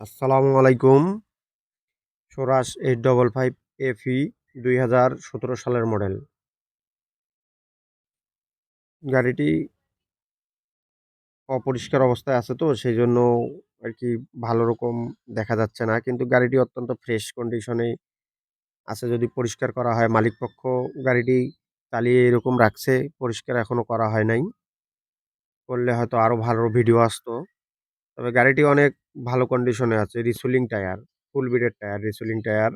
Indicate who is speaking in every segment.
Speaker 1: আসসালামু আলাইকুম। Swaraj eight double five এফি দুই হাজার সতেরো সালের মডেল। গাড়িটি অপরিষ্কার অবস্থায় আছে তো সেই জন্য আর কি ভালো রকম দেখা যাচ্ছে না। কিন্তু গাড়িটি অত্যন্ত ফ্রেশ কন্ডিশনে আছে, যদি পরিষ্কার করা হয়। মালিকপক্ষ গাড়িটি চালিয়ে এরকম রাখছে, পরিষ্কার এখনও করা হয় নাই। করলে হয়তো আরও ভালো ভিডিও আসতো। তবে গাড়িটি অনেক ভালো কন্ডিশনে আছে রিসুলিং টায়ার ফুল বিডের টায়ার রিসুলিং টায়ার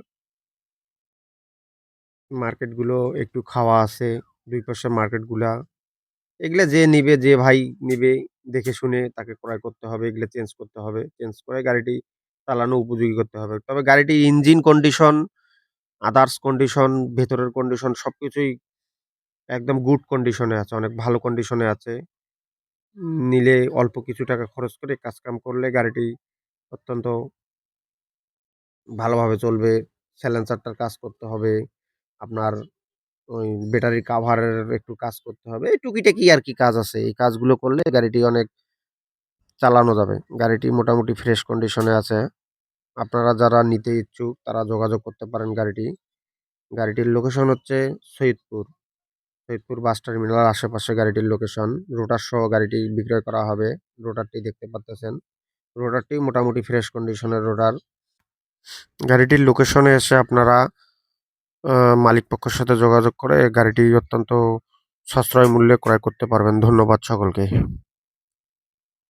Speaker 1: মার্কেটগুলো একটু খাওয়া আছে, দুই পাশের মার্কেটগুলা এগুলা যে নিবে, যে ভাই নিবে, দেখে শুনে তাকে ক্রয় করতে হবে, এগুলো চেঞ্জ করতে হবে। চেঞ্জ করে গাড়িটি চালানো উপযোগী করতে হবে। তবে গাড়িটির ইঞ্জিন কন্ডিশন আদার্স কন্ডিশন ভেতরের কন্ডিশন সব কিছুই একদম গুড কন্ডিশনে আছে, অনেক ভালো কন্ডিশনে আছে। নিলে অল্প কিছু টাকা খরচ করে কাজকাম করলে গাড়িটি অত্যন্ত ভালোভাবে চলবে স্যালেন্সারটার কাজ করতে হবে, আপনার ওই ব্যাটারি কাভারের একটু কাজ করতে হবে, এই টুকিটাকি আর কি কাজ আছে। এই কাজগুলো করলে গাড়িটি অনেক চালানো যাবে। গাড়িটি মোটামুটি ফ্রেশ কন্ডিশনে আছে। আপনারা যারা নিতে ইচ্ছুক তারা যোগাযোগ করতে পারেন গাড়িটি। গাড়িটির লোকেশন হচ্ছে সৈয়দপুর। সৈয়দপুর বাস টার্মিনাল আশেপাশে গাড়িটির লোকেশন রোটার সহ গাড়িটি বিক্রয় করা হবে। রোটারটি দেখতে পাচ্তেছেন রোটারটি মোটামুটি ফ্রেশ কন্ডিশনের রোটার গাড়িটির লোকেশনে এসে আপনারা মালিক পক্ষের সাথে যোগাযোগ করে গাড়িটি অত্যন্ত সাশ্রয় মূল্যে ক্রয় করতে পারবেন। ধন্যবাদ সকলকে।